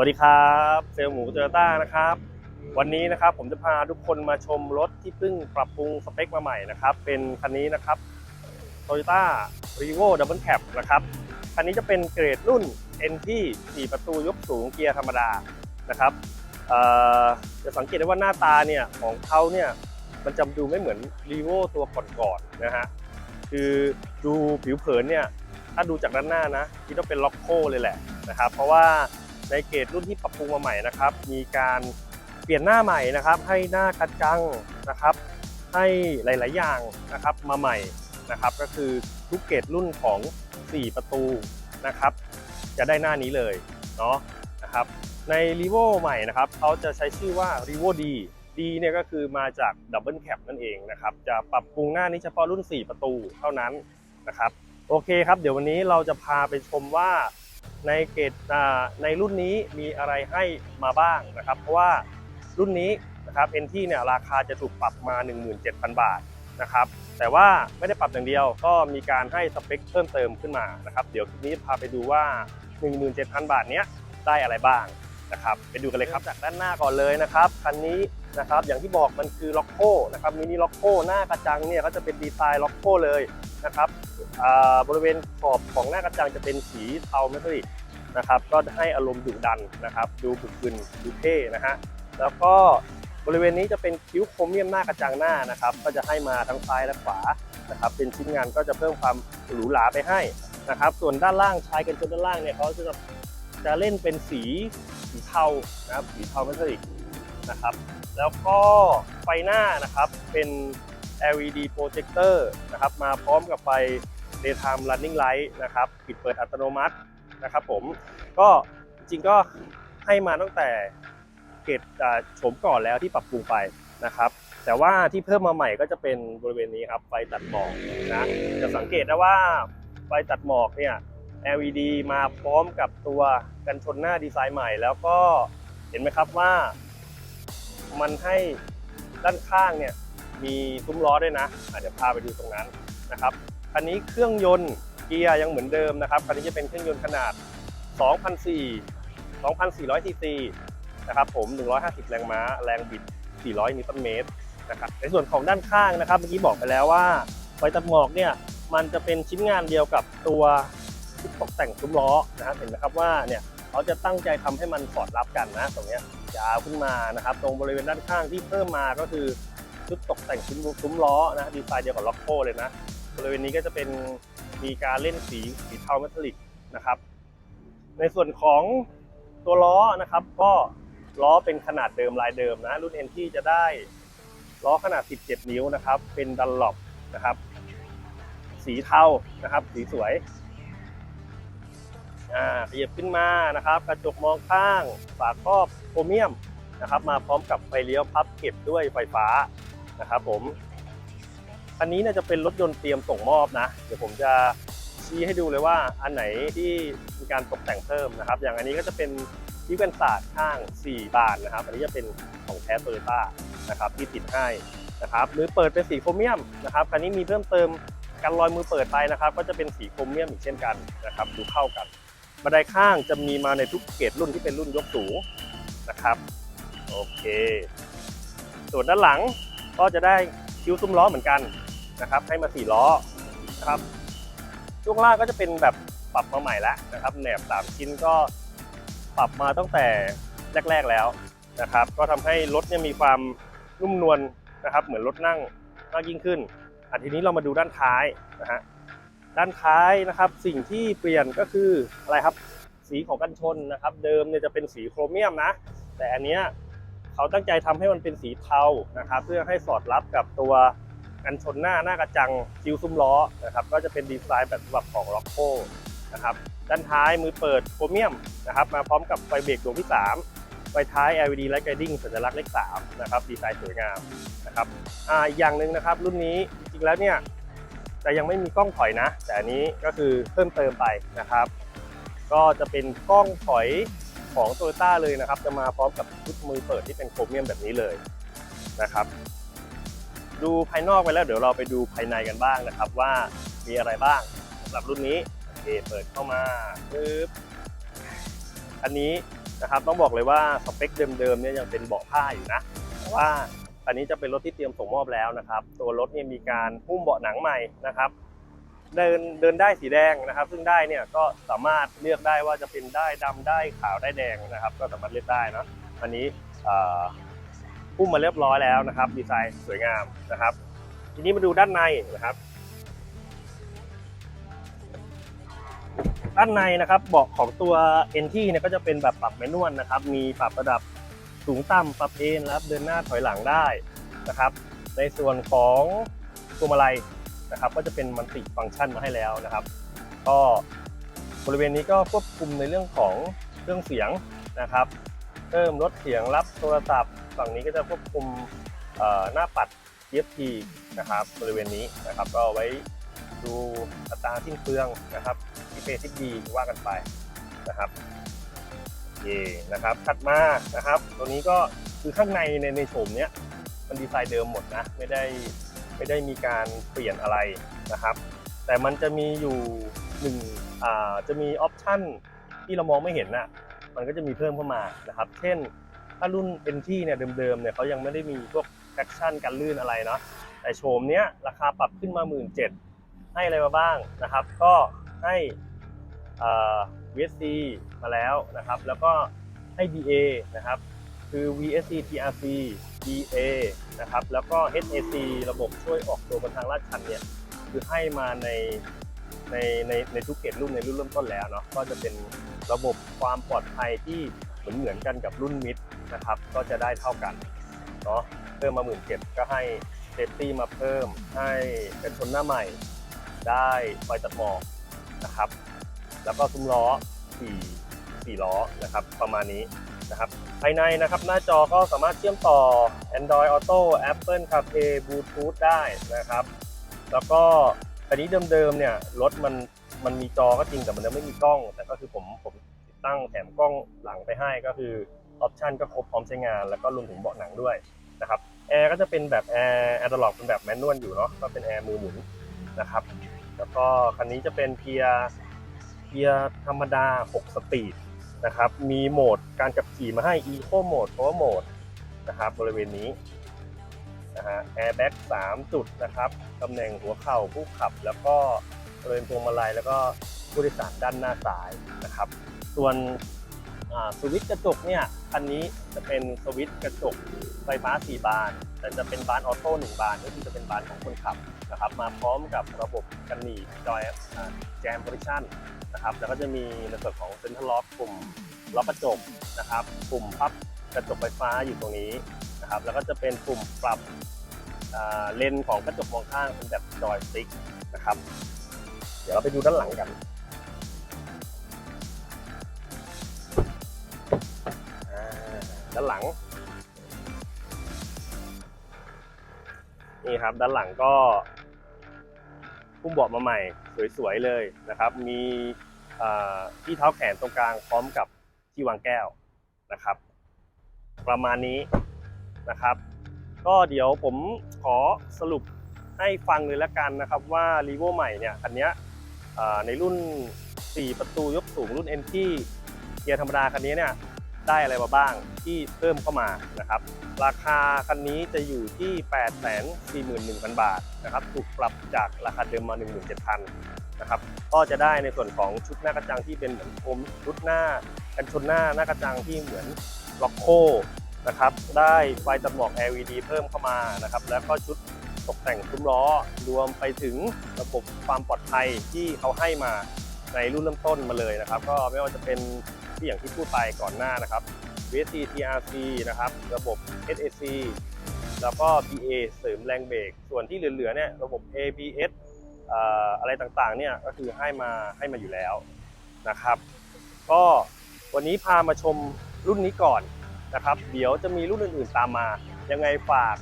วัสดีครับเซลลหมูโตโยต้านะครับ วันนี้นะครับผมจะพาทุกคนมาชมรถที่เพิ่งปรับปรุงสเปคมาใหม่นะครับ เป็นคันนี้นะครับ Toyota r e v o Double Cab นะครับ คันนี้จะเป็นเกรดรุ่น NT 4 ประตูยกสูงเกียร์ธรรมดานะครับจะสังเกตได้ว่าหน้าตาเนี่ยของเขาเนี่ยมันจะดูไม่เหมือน r e v o ตัวก่อนๆนะฮะคือดูผิวเผินเนี่ยถ้าดูจากด้านหน้านะคิดว่าเป็นล็อกโคเลยแหละนะครับ เพราะว่า ในเกรดรุ่นที่ปรับปรุงมาใหม่นะครับ มีการเปลี่ยนหน้าใหม่นะครับ ให้หน้ากระจังนะครับ ให้หลาย ๆ อย่างนะครับมาใหม่นะครับ ก็คือทุกเกรดรุ่นของ 4 ประตูนะครับ จะได้หน้านี้เลยเนาะนะครับ ใน r e v o ใหม่นะครับเขาจะใช้ชื่อว่า r e v o D D เนี่ยก็คือมาจาก Double Cab นั่นเองนะครับ จะปรับปรุงหน้านี้เฉพาะรุ่น 4 ประตูเท่านั้นนะครับ โอเคครับ เดี๋ยววันนี้เราจะพาไปชมว่า ในเกรดในรุ่นนี้มีอะไรให้มาบ้างนะครับ เพราะว่ารุ่นนี้นะครับ NT เนี่ยราคาจะถูกปรับมา 17,000 บาทนะครับแต่ว่าไม่ได้ปรับอย่างเดียว ก็มีการให้สเปคเพิ่มเติมขึ้นมานะครับ เดี๋ยวคลิปนี้พาไปดูว่า 17,000 บาทเนี้ยได้อะไรบ้างนะครับ ไปดูกันเลยครับจากด้านหน้าก่อนเลยนะครับคันนี้ นะครับอย่างที่บอกมันคือล็อกโคนะครับมินิล็อกโคหน้ากระจังเนี่ยก็จะเป็นดีไซน์ล็อกโคเลยนะครับบริเวณขอบของหน้ากระจังจะเป็นสีเทาเมทัลลิกนะครับก็ให้อารมณ์ดุดันนะครับดูบึกบึนดูเท่นะฮะแล้วก็บริเวณนี้จะเป็นคิ้วโครเมียมหน้ากระจังหน้านะครับก็จะให้มาทั้งซ้ายและขวานะครับเป็นชิ้นงานก็จะเพิ่มความหรูหราไปให้นะครับส่วนด้านล่างชายกันชนด้านล่างเนี่ยเขาจะจะเล่นเป็นสีสีเทานะครับสีเทาเมทัลลิกนะครับ แล้วก็ไฟหน้านะครับเป็น LED projector นะครับมาพร้อมกับไฟ daytime running light นะครับปิดเปิดอัตโนมัตินะครับผมก็จริงก็ให้มาตั้งแต่เกรดอ่าโฉมก่อนแล้วที่ปรับปรุงไปนะครับแต่ว่าที่เพิ่มมาใหม่ก็จะเป็นบริเวณนี้ครับไฟตัดหมอกนะจะสังเกตได้ว่าไฟตัดหมอกเนี่ย LED มาพร้อมกับตัวกันชนหน้าดีไซน์ใหม่ แล้วก็เห็นไหมครับว่า มันให้ด้านข้างเนี่ยมีซุ้มล้อด้วยนะอะเดี๋ยวพาไปดูตรงนั้นนะครับคันนี้เครื่องยนต์เกียร์ยังเหมือนเดิมนะครับคันนี้จะเป็นเครื่องยนต์ขนาด 2,400 2,400ซีซีนะครับผม 150 แรงม้า แรงบิด 400 นิวตันเมตรนะครับในส่วนของด้านข้างนะครับเมื่อกี้บอกไปแล้วว่าไฟตัดหมอกเนี่ยมันจะเป็นชิ้นงานเดียวกับตัวชุดตกแต่งซุ้มล้อนะเห็นไหมครับว่าเนี่ยเขาจะตั้งใจทำให้มันสอดรับกันนะตรงเนี้ ยาวขึ้นมานะครับ ตรงบริเวณด้านข้างที่เพิ่มมาก็คือชุดตกแต่งซุ้มซุ้มล้อนะดีไซน์เดียวกับล็อกโคเลยนะบริเวณนี้ก็จะเป็นมีการเล่นสีสีเทาเมทัลลิกนะครับ ในส่วนของตัวล้อนะครับ ก็ล้อเป็นขนาดเดิมลายเดิมนะรุ่น NT จะได้ล้อขนาด 17 นิ้วนะครับ เป็นดันล็อปนะครับ สีเทานะครับ สีสวย อ่าขยับขึ้นมานะครับ กระจกมองข้าง ฝาครอบโครเมียมนะครับ มาพร้อมกับไฟเลี้ยวพับเก็บด้วยไฟฟ้านะครับผมอันนี้เนี่ยจะเป็นรถยนต์เตรียมส่งมอบนะ เดี๋ยวผมจะชี้ให้ดูเลยว่าอันไหนที่มีการตกแต่งเพิ่มนะครับ อย่างอันนี้ก็จะเป็นที่กันศาสตร์ข้าง 4 บานนะครับ อันนี้จะเป็นของแท้โตโยต้านะครับที่ติดให้นะครับ หรือเปิดเป็นสีโครเมียมนะครับ คันนี้มีเพิ่มเติมกันรอยมือเปิดไปนะครับ ก็จะเป็นสีโครเมียมอีกเช่นกันนะครับ ดูเข้ากัน บันไดข้างจะมีมาในทุกเกรดรุ่นที่เป็นรุ่นยกสูงนะครับ โอเค ส่วนด้านหลังก็จะได้คิ้วซุ้มล้อเหมือนกันนะครับ ให้มาสี่ล้อนะครับช่วงล่างก็จะเป็นแบบปรับมาใหม่แล้วนะครับแหนบสามชิ้นก็ปรับมาตั้งแต่แรก ๆแล้วนะครับ ก็ทำให้รถเนี่ยมีความนุ่มนวลนะครับ เหมือนรถนั่งมากยิ่งขึ้นอะทีนี้เรามาดูด้านท้ายนะฮะ ด้านท้ายนะครับสิ่งที่เปลี่ยนก็คืออะไรครับสีของกันชนนะครับ เดิมเนี่ยจะเป็นสีโครเมียมนะ แต่อันเนี้ยเขาตั้งใจทำให้มันเป็นสีเทานะครับ เพื่อให้สอดรับกับตัวกันชนหน้าหน้ากระจังคิ้วซุ้มล้อนะครับ ก็จะเป็นดีไซน์แบบฉบับของล็อกโคนะครับด้านท้ายมือเปิดโครเมียมนะครับ มาพร้อมกับไฟเบรกดวงที่ 3 ไฟท้าย LED Light Guiding สัญลักษณ์เลข3นะครับ ดีไซน์สวยงามนะครับอ่าอีกอย่างหนึ่งนะครับ รุ่นนี้จริงๆแล้วเนี่ย แต่ยังไม่มีกล้องถอยนะ แต่อันนี้ก็คือเพิ่มเติมไปนะครับ ก็จะเป็นกล้องถอยของ t o y ต้าเลยนะครับ จะมาพร้อมกับชุดมือเปิดที่เป็นโครเมียมแบบนี้เลยนะครับ ดูภายนอกไปแล้วเดี๋ยวเราไปดูภายในกันบ้างนะครับ ว่ามีอะไรบ้างสำหรับรุ่นนี้โอเคเปิดเข้ามาปึ๊บอันนี้นะครับต้องบอกเลยว่าสเปคเดิมๆเนี่ยยังเป็นเบาะผ้าอยู่นะแต่ว่า อันนี้จะเป็นรถที่เตรียมส่งมอบแล้วนะครับ ตัวรถเนี่ยมีการหุ้มเบาะหนังใหม่นะครับ เดินเดินได้สีแดงนะครับ ซึ่งได้เนี่ยก็สามารถเลือกได้ว่าจะเป็นได้ดำได้ขาวได้แดงนะครับ ก็สามารถเลือกได้นะอันนี้เอ่อหุ้มมาเรียบร้อยแล้วนะครับ ดีไซน์สวยงามนะครับ ทีนี้มาดูด้านในนะครับ ด้านในนะครับเบาะของตัว NT เนี่ยก็จะเป็นแบบปรับแมนนวลนะครับ มีปรับระดับ สูงต่ำปรับเอนนะครับ เดินหน้าถอยหลังได้นะครับ ในส่วนของพวมาลัยนะครับ ก็จะเป็นมัลติฟังก์ชันมาให้แล้วนะครับ ก็บริเวณนี้ก็ควบคุมในเรื่องของเครื่องเสียงนะครับเพิ่มลดเสียงรับโทรศัพท์ ฝั่งนี้ก็จะควบคุมหน้าปัด EFP นะครับ บริเวณนี้นะครับ ก็ไว้ดูอัตราสิ้นเปลืองนะครับที่เปที่ดีว่ากันไปนะครับ เคนะครับถัดมานะครับ ตัวนี้ก็คือข้างในในในโฉมเนี้ยมันดีไซน์เดิมหมดนะ ไม่ได้ไม่ได้มีการเปลี่ยนอะไรนะครับ แต่มันจะมีอยู่หนึ่งอ่าจะมีออปชันที่เรามองไม่เห็นน่ะมันก็จะมีเพิ่มเข้ามานะครับ เช่น ถ้ารุ่น NT เนี่ยเดิมๆเนี่ยเขายังไม่ได้มีพวกแฟคชั่นกันลื่นอะไรเนาะแต่โฉมเนี้ยราคาปรับขึ้นมา 1 7ื่นให้อะไรมาบ้างนะครับ ก็ให้อ่อ VSC มาแล้วนะครับ แล้วก็ให้ BA นะครับ คือ VSC TRC BA นะครับ แล้วก็ HAC ระบบช่วยออกตัวบนทางลาดชันเนี่ย คือให้มาในในในในทุกเกรดรุ่นในรุ่นเริ่มต้นแล้วเนาะ ก็จะเป็นระบบความปลอดภัยที่เหมือนเหมือนกันกับรุ่นมิดนะครับ ก็จะได้เท่ากันเนาะ เพิ่มมาหมื่นเจ็ดก็ให้เซฟตี้มาเพิ่ม ให้เป็นชนหน้าใหม่ ได้ไฟตัดหมอกนะครับ แล้วก็ซุ้มล้อ4 4ล้อนะครับประมาณนี้นะครับภายในนะครับหน้าจอก็สามารถเชื่อมต่อ Android Auto Apple CarPlay Bluetooth ได้นะครับ แล้วก็อันนี้เดิมๆเนี่ยรถมันมันมีจอก็จริงแต่มันยังไม่มีกล้อง แต่ก็คือผมผมติดตั้งแถมกล้องหลังไปให้ก็คือออปชันก็ครบพร้อมใช้งาน แล้วก็รวมถึงเบาะหนังด้วยนะครับแอร์ก็จะเป็นแบบแอร์แอร์ตลอดเป็นแบบแมนนวลอยู่เนาะก็เป็นแอร์มือหมุนนะครับแล้วก็คันนี้จะเป็นเพียร์ เพียร์ธรรมดา 6 สปีดนะครับ มีโหมดการขับขี่มาให้ Eco Mode Power Mode นะครับบริเวณนี้นะฮะแอร์แบ็ก3จุดนะครับตำแหน่งหัวเข่าผู้ขับ แล้วก็บริเวณพวงมาลัยแล้วก็ผู้โดยสารด้านหน้าซ้ายนะครับ ส่วนสวิตช์กระจกเนี่ยคันนี้จะเป็นสวิตช์กระจกไฟฟ้า 4 บาน แต่จะเป็นบานออโต้1บานก็คือจะเป็นบานของคนขับนะครับ มาพร้อมกับระบบกันหนีบจอยแจมโพซิชั่น นะครับ แล้วก็จะมีในส่วนของเซ็นทรัลล็อกปุ่มล็อกกระจกนะครับปุ่มพับกระจกไฟฟ้าอยู่ตรงนี้นะครับ แล้วก็จะเป็นปุ่มปรับเลนของกระจกมองข้างเป็นแบบจอยสติ๊กนะครับ เดี๋ยวเราไปดูด้านหลังกันด้านหลังนี่ครับด้านหลังก็ พุ่มเบาะมาใหม่สวยๆเลยนะครับ มีที่เท้าแขนตรงกลางพร้อมกับที่วางแก้วนะครับ ประมาณนี้นะครับ ก็เดี๋ยวผมขอสรุปให้ฟังเลยละกันนะครับว่า r ีโวใหม่เนี่ยคันนี้ในรุ่น 4 ประตูยกสูงรุ่น NT เกียร์ธรรมดาคันนี้เนี่ย ได้อะไรมาบ้างที่เพิ่มเข้ามานะครับ ราคาคันนี้จะอยู่ที่ 841,000 บาทนะครับ ถูกปรับจากราคาเดิมมา 17,000นะครับก็จะได้ในส่วนของชุดหน้ากระจังที่เป็นเหมือนโคมชุดหน้ากันชนหน้าหน้ากระจังที่เหมือนล็อกโคนะครับ ได้ไฟตัดหมอก LED เพิ่มเข้ามานะครับ แล้วก็ชุดตกแต่งซุ้มล้อรวมไปถึงระบบความปลอดภัยที่เขาให้มาในรุ่นเริ่มต้นมาเลยนะครับ ก็ไม่ว่าจะเป็น ที่อย่างที่พูดไปก่อนหน้านะครับ VSC TRC นะครับ ระบบ SAC แล้วก็ PA เสริมแรงเบรก ส่วนที่เหลือๆเนี่ยระบบ ABS เอ่ออะไรต่างๆเนี่ยก็คือให้มาให้มาอยู่แล้วนะครับ ก็วันนี้พามาชมรุ่นนี้ก่อนนะครับ เดี๋ยวจะมีรุ่นอื่นๆตามมา ยังไงฝาก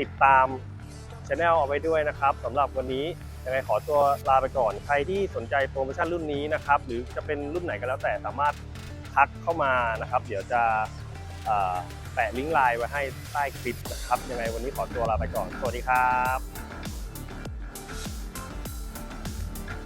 ติดตามช anel เอาไว้ด้วยนะครับสำหรับวันนี้ยังไงขอตัวลาไปก่อน ใครที่สนใจโปรโมชั่นรุ่นนี้นะครับ หรือจะเป็นรุ่นไหนก็แล้วแต่สามารถ ทักเข้ามานะครับ เดี๋ยวจะแปะลิงก์ไลน์ไว้ให้ใต้คลิปนะครับ ยังไงวันนี้ขอตัวลาไปก่อน สวัสดีครับ